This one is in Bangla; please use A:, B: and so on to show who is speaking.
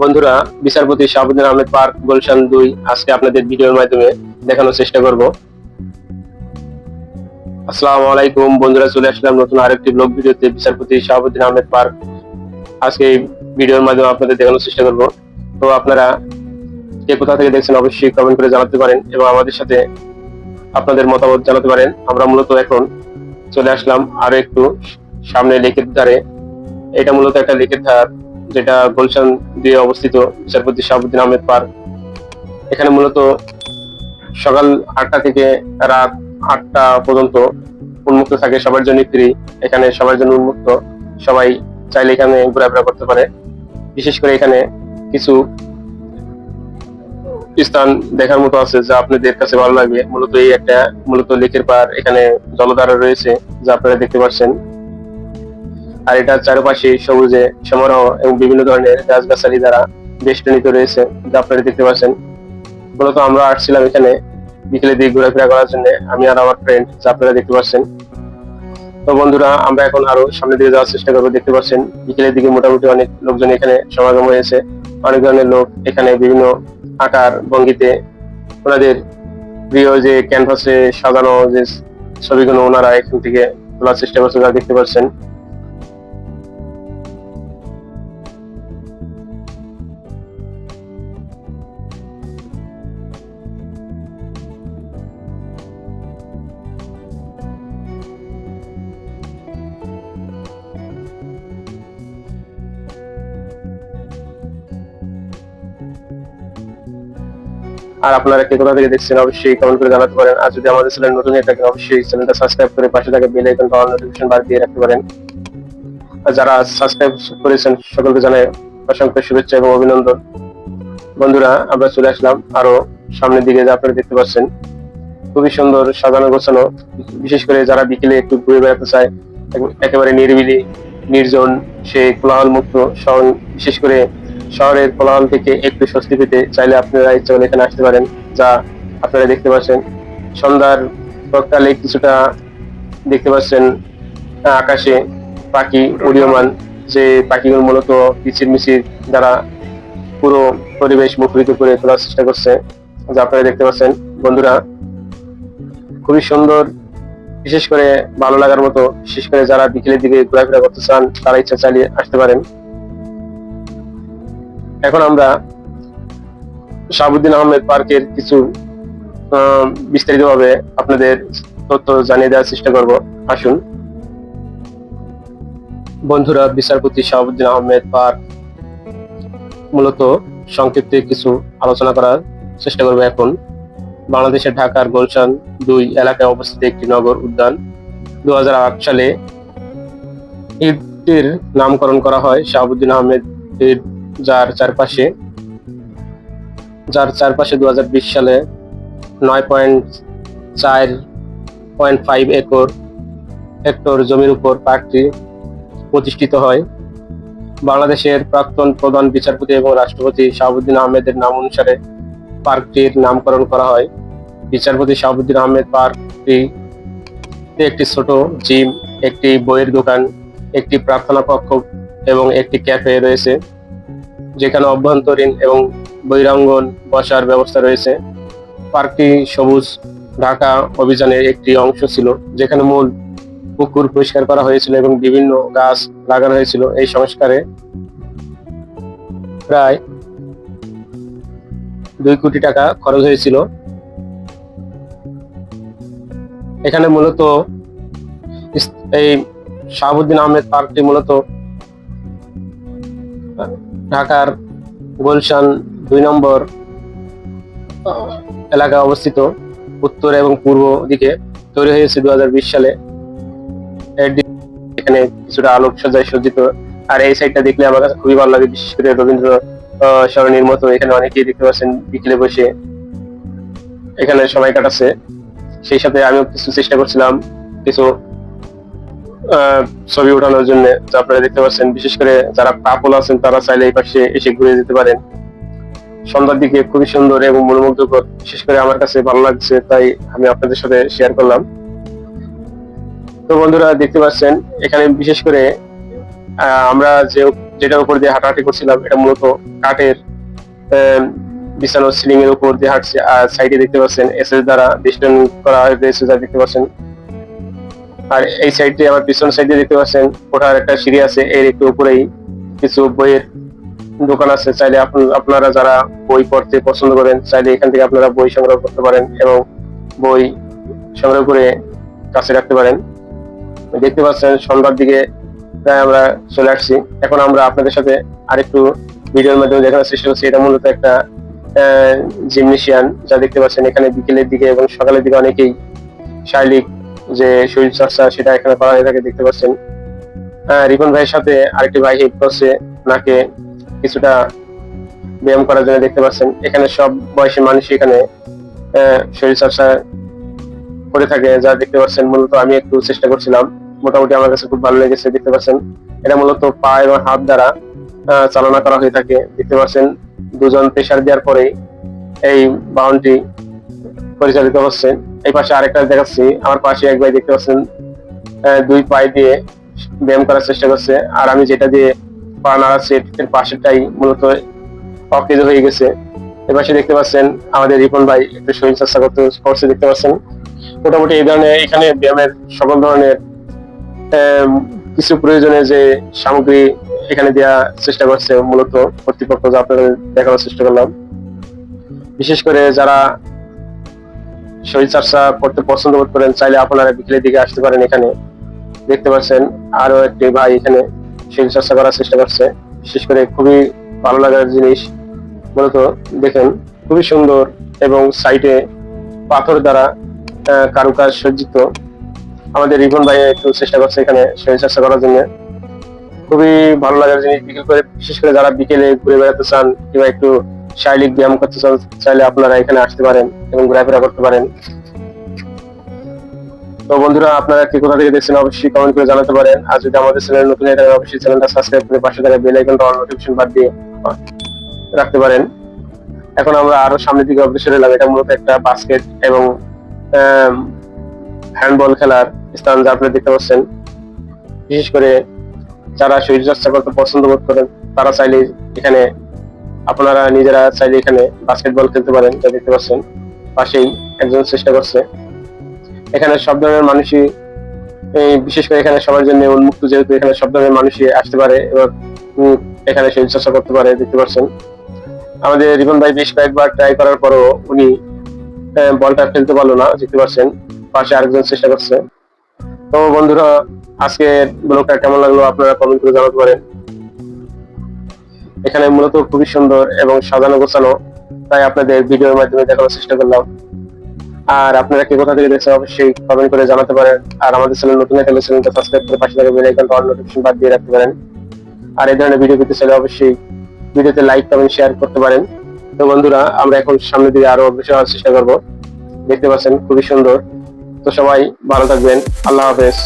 A: বন্ধুরা, বিচারপতি শাহাবুদ্দিন আহমেদ পার্ক, গুলশান দুই। আজকে আপনাদের ভিডিওর মাধ্যমে দেখানোর চেষ্টা করব। আসসালামু আলাইকুম, বন্ধুরা, চলে আসলাম নতুন আরেকটি ব্লগ ভিডিওতে বিচারপতি শাহাবুদ্দিন আহমেদ পার্ক। আজকে এই ভিডিওর মাধ্যমে আপনাদের দেখানোর চেষ্টা করব। তো আপনারা কে কোথা থেকে দেখছেন অবশ্যই কমেন্ট করে জানাতে পারেন এবং আমাদের সাথে আপনাদের মতামত জানাতে পারেন। আমরা মূলত এখন চলে আসলাম আরও একটু সামনে লেকের ধারে। এটা মূলত একটা লেকের ধার। যেটা গুলশান দিয়ে অবস্থিত বিচারপতি শাহাবুদ্দিন আহমেদ পার্ক। এখানে মূলত সকাল আটটা থেকে রাত আটটা পর্যন্ত উন্মুক্ত থাকে, সবার জন্য ফ্রি এখানে সবার জন্য উন্মুক্ত। সবাই চাইলে এখানে ঘোরাফেরা করতে পারে। বিশেষ করে এখানে কিছু স্থান দেখার মতো আছে যা আপনাদের কাছে ভালো লাগবে। মূলত এই একটা, মূলত লেকের পার এখানে জলধারা রয়েছে, যা আপনারা দেখতে পাচ্ছেন। আর এটার চারপাশে সবুজে সমারোহ এবং বিভিন্ন ধরনের গাছগাছালি দ্বারা বেষ্টনীত রয়েছে, যা আপনারা দেখতে পাচ্ছেন। মূলত আমরা আসছিলাম এখানে বিকেলের দিকে ঘোরাফেরা করার জন্য। আমি আর আমার ফ্রেন্ড যা আপনারা দেখতে পাচ্ছেন। তো বন্ধুরা, আমরা এখন আরও সামনের দিকে যাওয়ার চেষ্টা করব। দেখতে পাচ্ছেন, বিকেলের দিকে মোটামুটি অনেক লোকজন এখানে সমাগম হয়েছে। অনেক ধরনের লোক এখানে বিভিন্ন আকার, ভঙ্গিতে ওনাদের প্রিয় যে ক্যানভাসে সাজানো যে ছবিগুলো ওনারা এখান থেকে তোলার চেষ্টা করছে যা দেখতে পাচ্ছেন। আর আপনারা কে কোথা থেকে দেখছেন, অবশ্যই কমেন্ট করে জানাতে পারেন। আর যদি আমাদের চ্যানেল নতুন হয়ে থাকে অবশ্যই চ্যানেলটা সাবস্ক্রাইব করে পাশে থাকা বেল আইকন বা নোটিফিকেশন বার দিয়ে রাখতে পারেন। আর যারা সাবস্ক্রাইব করেছেন, সকলকে জানাই অসংখ্য শুভেচ্ছা এবং অভিনন্দন। বন্ধুরা, আমরা চলে আসলাম আরও সামনের দিকে যা আপনারা দেখতে পাচ্ছেন। খুবই সুন্দর সাজানো গোছানো। বিশেষ করে যারা বিকেলে একটু ঘুরে বেড়াতে চায়, একেবারে নিরিবিলি, নির্জন, সে কোলাহল মুক্ত বিশেষ করে শহরের কোলাহল থেকে একটু স্বস্তি পেতে চাইলে আপনারা ইচ্ছা এখানে আসতে পারেন, যা আপনারা দেখতে পাচ্ছেন। সন্ধ্যার সকালে কিছুটা দেখতে পাচ্ছেন আকাশে পাখি উড়িয়মান যে পাখিগুলো মূলত কিচির মিচির দ্বারা পুরো পরিবেশ মুখরিত করে তোলার চেষ্টা করছে, যা আপনারা দেখতে পাচ্ছেন। বন্ধুরা, খুবই সুন্দর, বিশেষ করে ভালো লাগার মতো, বিশেষ করে যারা বিকেলের দিকে ঘোরাফেরা করতে চান, তারা ইচ্ছা চালিয়ে আসতে পারেন। এখন আমরা শাহাবুদ্দিন আহমেদ পার্কের কিছু বিস্তারিত ভাবে আপনাদের তথ্য জানিয়ে দেওয়ার চেষ্টা করব। আসুন। বন্ধুরা, বিচারপতি শাহাবুদ্দিন আহমেদ পার্ক মূলত সংক্ষিপ্তে কিছু আলোচনা করার চেষ্টা করব এখন। বাংলাদেশের ঢাকার গুলশান দুই এলাকায় অবস্থিত একটি নগর উদ্যান। দু হাজার আট সালে এটির নামকরণ করা হয় শাহাবুদ্দিন আহমেদ এর যার চারপাশে যার চারপাশে দু হাজার বিশ সালে নয় পয়েন্ট চার, পয়েন্ট ফাইভ একর, হেক্টর জমির উপর পার্কটি প্রতিষ্ঠিত হয়। বাংলাদেশের প্রাক্তন প্রধান বিচারপতি এবং রাষ্ট্রপতি শাহাবুদ্দিন আহমেদের নাম অনুসারে পার্কটির নামকরণ করা হয়। বিচারপতি শাহাবুদ্দিন আহমেদ পার্কটি একটি ছোট জিম, একটি বইয়ের দোকান, একটি প্রার্থনা কক্ষ এবং একটি ক্যাফে রয়েছে। যেখানে অভ্যন্তরীণ এবং বহিরাঙ্গন বসার ব্যবস্থা রয়েছে। পার্কটি সবুজ, ঢাকা অভিযানের একটি অংশ ছিল, যেখানে মূল পুকুর পরিষ্কার করা হয়েছিল এবং বিভিন্ন গাছ লাগানো হয়েছিল এই সংস্কারে। প্রায় দুই কোটি টাকা খরচ হয়েছিল। এখানে মূলত এই শাহাবুদ্দিন আহমেদ পার্কটি মূলত ঢাকার গুলশান দুই নম্বর আহ, এলাকায় অবস্থিত। উত্তর এবং পূর্ব দিকে তৈরি হয়েছে দু সালে। এখানে কিছুটা আলোক সজ্জায় সজ্জিত। আর এই সাইডটা দেখলে আমার কাছে খুবই ভালো লাগে বিশেষ করে রবীন্দ্র আহ, সরণির মতো। এখানে অনেকেই দেখতে পাচ্ছেন বিকেলে বসে এখানে সময় কাটাচ্ছে। সেই সাথে আমিও কিছু চেষ্টা করছিলাম কিছু ছবি ওঠানোর জন্য, যা আপনারা দেখতে পাচ্ছেন, বিশেষ করে যারা কাপল আছেন, তারা চাইলে এই পাশে এসে ঘুরে যেতে পারেন। সন্ধ্যার দিকে খুবই সুন্দর এবং মনোমুগ্ধকর। বিশেষ করে আমার কাছে ভালো লাগছে, তাই আমি আপনাদের সাথে শেয়ার করলাম। তো বন্ধুরা, দেখতে পাচ্ছেন, এখানে বিশেষ করে আমরা যে, যেটার উপর দিয়ে হাঁটাহাঁটি করছিলাম, এটা মূলত কাঠের বিছানো সিলিং এর উপর দিয়ে হাঁটছে। আর সাইডে দেখতে পাচ্ছেন এসএস দ্বারা ডিস্টেন্স করা হয়েছে যা দেখতে পাচ্ছেন। আর এই সাইড দিয়ে আমার পিছন সাইডে দেখতে পাচ্ছেন, ওঠার একটা সিঁড়ি আছে, এর একটু উপরেই কিছু বইয়ের দোকান আছে, চাইলে আপন- আপনারা যারা বই পড়তে পছন্দ করেন, চাইলে এখান থেকে আপনারা বই সংগ্রহ করতে পারেন এবং বই সংগ্রহ করে কাছে রাখতে পারেন। দেখতে পাচ্ছেন, সন্ধ্যার দিকে প্রায় আমরা চলে আসছি। এখন আমরা আপনাদের সাথে আরেকটু ভিডিওর মাধ্যমে দেখানোর চেষ্টা করছি। এটা মূলত একটা জিমনেশিয়ান, যা দেখতে পাচ্ছেন এখানে বিকেলের দিকে এবং সকালের দিকে অনেকেই শারীরিক যে শরীর চর্চা সেটা এখানে করা হয়ে থাকে, দেখতে পাচ্ছেন। রিপন ভাইয়ের সাথে আরেকটি ভাই হেল্প করছে, নাকে কিছুটা ব্যায়াম করার জন্য দেখতে পাচ্ছেন। এখানে সব বয়সী মানুষ এখানে শরীর চর্চা করে থাকে, যা দেখতে পাচ্ছেন। মূলত আমি একটু চেষ্টা করছিলাম। মোটামুটি আমার কাছে খুব ভালো লেগেছে, দেখতে পাচ্ছেন। এটা মূলত পা এবং হাত দ্বারা চালনা করা হয়ে থাকে, দেখতে পাচ্ছেন। দুজন প্রেশার দেওয়ার পরে এই বাউন্ডটি পরিচালিত হচ্ছে। এই পাশে আরেকটা দেখাচ্ছি। আমার পাশে এক ভাই দেখতে পাচ্ছেন দুই পায়ে দিয়ে ব্যায়াম করার চেষ্টা করছে। আর আমি যেটা দিয়ে পা নাড়াচ্ছি এর পাশেরটাই মূলত অকেজ হয়ে গেছে। এ পাশে দেখতে পাচ্ছেন, আমাদের রিপন ভাই একটু শরীর চর্চা করতে করছে দেখতে পাচ্ছেন। মোটামুটি এই ধরনের এখানে ব্যায়ামের সকল ধরনের কিছু প্রয়োজনে যে সামগ্রী এখানে দেওয়ার চেষ্টা করছে মূলত কর্তৃপক্ষ আপনাদের দেখানোর চেষ্টা করলাম। বিশেষ করে যারা শরীর চর্চা করতে পছন্দ বোধ করেন, চাইলে আপনারা বিকেলের দিকে আসতে পারেন এখানে। দেখতে পাচ্ছেন আরও একটি ভাই এখানে শরীর চর্চা করার চেষ্টা করছে। বিশেষ করে খুবই ভালো লাগার জিনিস, মূলত দেখেন, খুবই সুন্দর এবং সাইডে পাথর দ্বারা কারুকাজ সজ্জিত। আমাদের রিপন ভাই একটু চেষ্টা করছে এখানে শরীর চর্চা করার জন্য। খুবই ভালো লাগার জিনিস বিকেল করে, বিশেষ করে যারা বিকেলে ঘুরে বেড়াতে চান, কিংবা একটু শারীরিক ব্যায়াম করতে চান, চাইলে আপনারা এখানে আসতে পারেন এবং ঘোরাফেরা করতে পারেন। তো বন্ধুরা, আপনারা কি কোথা থেকে দেখছেন অবশ্যই কমেন্ট করে জানাতে পারেন। আর যদি আমাদের চ্যানেল নতুন হয়ে থাকে অবশ্যই চ্যানেলটা সাবস্ক্রাইব করে পাশে থাকা বেল আইকনটা অল নোটিফিকেশন বাদ দিয়ে রাখতে পারেন। এখন আমরা আরও সামনের দিকে অগ্রসর হলাম। এটা মূলত একটা বাস্কেট এবং হ্যান্ডবল খেলার স্থান যা আপনারা দেখতে পাচ্ছেন। বিশেষ করে যারা শরীর চর্চা করতে পছন্দ বোধ করেন, তারা চাইলে এখানে আপনারা নিজেরা চাইলে এখানে বাস্কেটবল খেলতে পারেন যা দেখতে পাচ্ছেন। পাশেই একজন চেষ্টা করছে। এখানে সব ধরনের মানুষই বিশেষ করে এখানে সবার জন্য উন্মুক্ত যেহেতু এখানে সব ধরনের মানুষই আসতে পারে এবং এখানে শরীর চর্চা করতে পারে, দেখতে পাচ্ছেন। আমাদের রিপন ভাই বেশ কয়েকবার ট্রাই করার পরও উনি বলটা ফেলতে পারল না, দেখতে পাচ্ছেন। পাশে আরেকজন চেষ্টা করছে। তো বন্ধুরা আজকে ব্লগটা কেমন লাগল আপনারা কমেন্ট করে জানাতে পারেন। এখানে মূলত খুবই সুন্দর এবং সাজানো গোছানো, তাই আপনাদের ভিডিওর মাধ্যমে দেখানোর চেষ্টা করলাম। আর আপনারা কে কোথা থেকে দেখছেন অবশ্যই কমেন্ট করে জানাতে পারেন। আর আমাদের চ্যানেল নতুন থাকলে চ্যানেলটা সাবস্ক্রাইব করে পাশে থাকা বেল আইকনটা নোটিফিকেশন বাদ দিয়ে রাখতে পারেন। আর এই ধরনের ভিডিও পেতে চাইলে অবশ্যই ভিডিওতে লাইক কমেন্ট শেয়ার করতে পারেন। তো বন্ধুরা, আমরা এখন সামনের দিকে আরও অগ্রসর হওয়ার চেষ্টা করব। দেখতে পাচ্ছেন খুবই সুন্দর। তো সবাই ভালো থাকবেন। আল্লাহ হাফেজ।